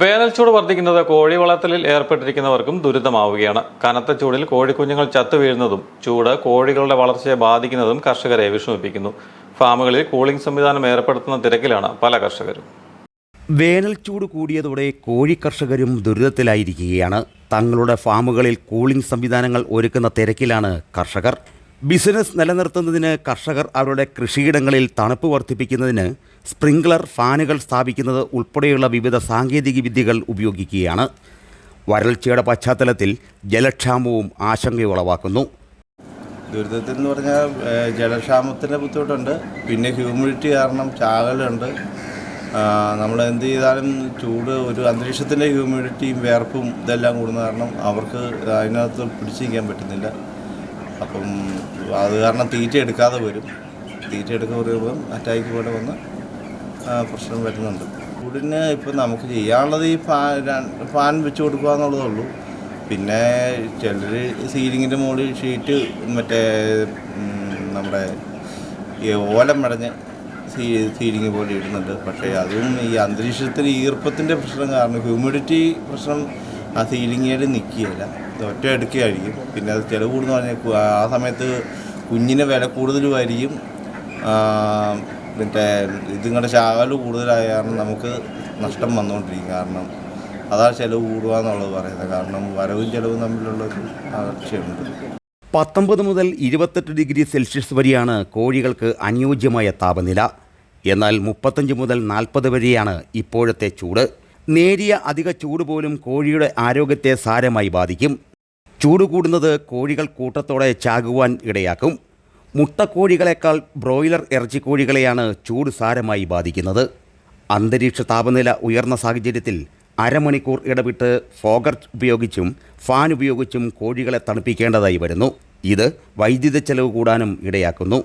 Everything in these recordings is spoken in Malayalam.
വേനൽച്ചൂട് വർദ്ധിക്കുന്നത് കോഴി വളർത്തലിൽ ഏർപ്പെട്ടിരിക്കുന്നവർക്കും ദുരിതമാവുകയാണ്. കനത്ത ചൂടിൽ കോഴിക്കുഞ്ഞുങ്ങൾ ചത്തു വീഴുന്നതും ചൂട് കോഴികളുടെ വളർച്ചയെ ബാധിക്കുന്നതും കർഷകരെ വിഷമിപ്പിക്കുന്നു. ഫാമുകളിൽ കൂളിംഗ് സംവിധാനം ഏർപ്പെടുത്തുന്ന തിരക്കിലാണ് പല കർഷകരും. വേനൽ ചൂട് കൂടിയതോടെ കോഴി കർഷകരും ദുരിതത്തിലായിരിക്കുകയാണ്. തങ്ങളുടെ ഫാമുകളിൽ കൂളിംഗ് സംവിധാനങ്ങൾ ഒരുക്കുന്ന തിരക്കിലാണ് കർഷകർ. ബിസിനസ് നിലനിർത്തുന്നതിന് കർഷകർ അവരുടെ കൃഷിയിടങ്ങളിൽ തണുപ്പ് വർദ്ധിപ്പിക്കുന്നതിന് സ്പ്രിംഗ്ലർ ഫാനുകൾ സ്ഥാപിക്കുന്നത് ഉൾപ്പെടെയുള്ള വിവിധ സാങ്കേതിക വിദ്യകൾ ഉപയോഗിക്കുകയാണ്. വരൾച്ചയുടെ പശ്ചാത്തലത്തിൽ ജലക്ഷാമവും ആശങ്കയുളവാക്കുന്നു ദുരിതത്തിൽ എന്ന് പറഞ്ഞാൽ ജലക്ഷാമത്തിന്റെ ബുദ്ധിമുട്ടുണ്ട്. പിന്നെ ഹ്യൂമിഡിറ്റി കാരണം ചാകലുണ്ട്. നമ്മൾ എന്ത് ചെയ്താലും ചൂട് ഒരു അന്തരീക്ഷത്തിന്റെ ഹ്യൂമിഡിറ്റിയും വേർപ്പും ഇതെല്ലാം കൂടുന്ന കാരണം അവർക്ക് അതിനകത്ത് പിടിച്ചു നിൽക്കാൻ പറ്റുന്നില്ല. അപ്പം അത് കാരണം തീറ്റ എടുക്കാതെ വരും. തീറ്റ എടുക്കാൻ വരുമ്പം അറ്റാക്ക് പോലെ വന്ന് പ്രശ്നം വരുന്നുണ്ട്. ചൂടിന് ഇപ്പം നമുക്ക് ചെയ്യാനുള്ളത് ഈ ഫാൻ ഫാൻ വെച്ച് കൊടുക്കുക എന്നുള്ളതേ ഉള്ളൂ പിന്നെ ചിലർ സീലിങ്ങിന്റെ മുകളിൽ ഷീറ്റ് മറ്റേ നമ്മുടെ ഈ ഓലം മടഞ്ഞ് സീ സീലിംഗ് പോലെ ഇടുന്നുണ്ട്. പക്ഷേ അതും ഈ അന്തരീക്ഷത്തിൽ ഈർപ്പത്തിന്റെ പ്രശ്നം കാരണം ഹ്യൂമിഡിറ്റി പ്രശ്നം ആ സീലിങ്ങിൽ നിൽക്കുകയില്ല. ഒറ്റ എടുക്കുകയായിരിക്കും. പിന്നെ അത് ചിലവ് കൂടുന്ന പറഞ്ഞാൽ ആ സമയത്ത് കുഞ്ഞിന് വില കൂടുതലുമായിരിക്കും. മറ്റേ ഇതിങ്ങളുടെ ശാകൽ കൂടുതലായ കാരണം നമുക്ക് നഷ്ടം വന്നുകൊണ്ടിരിക്കും. കാരണം അതാണ് ചിലവ് കൂടുക എന്നുള്ളത് പറയുന്നത്. കാരണം വരവും ചിലവും തമ്മിലുള്ള അകർച്ചയുണ്ട് പത്തൊമ്പത് മുതൽ ഇരുപത്തെട്ട് ഡിഗ്രി സെൽഷ്യസ് വരെയാണ് കോഴികൾക്ക് അനുയോജ്യമായ താപനില. എന്നാൽ മുപ്പത്തഞ്ച് മുതൽ നാൽപ്പത് വരെയാണ് ഇപ്പോഴത്തെ ചൂട്. നേരിയ അധിക ചൂട് പോലും കോഴിയുടെ ആരോഗ്യത്തെ സാരമായി ബാധിക്കും. ചൂട് കൂടുന്നത് കോഴികൾ കൂട്ടത്തോടെ ചാകുവാൻ ഇടയാക്കും. മുട്ടക്കോഴികളെക്കാൾ ബ്രോയിലർ ഇറച്ചിക്കോഴികളെയാണ് ചൂട് സാരമായി ബാധിക്കുന്നത്. അന്തരീക്ഷ താപനില ഉയർന്ന സാഹചര്യത്തിൽ അരമണിക്കൂർ ഇടവിട്ട് ഫോഗർ ഉപയോഗിച്ചും ഫാൻ ഉപയോഗിച്ചും കോഴികളെ തണുപ്പിക്കേണ്ടതായി വരുന്നു. ഇത് വൈദ്യുത ചെലവ് കൂടാനും ഇടയാക്കുന്നു.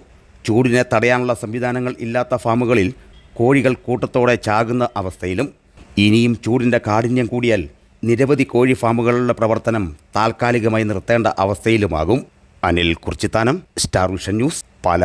ചൂടിനെ തടയാനുള്ള സംവിധാനങ്ങൾ ഇല്ലാത്ത ഫാമുകളിൽ കോഴികൾ കൂട്ടത്തോടെ ചാകുന്ന അവസ്ഥയിലും. ഇനിയും ചൂടിന്റെ കാഠിന്യം കൂടിയാൽ നിരവധി കോഴി ഫാമുകളുടെ പ്രവർത്തനം താൽക്കാലികമായി നിർത്തേണ്ട അവസ്ഥയിലുമാകും. Anil Kurichithanam star vision news Pala.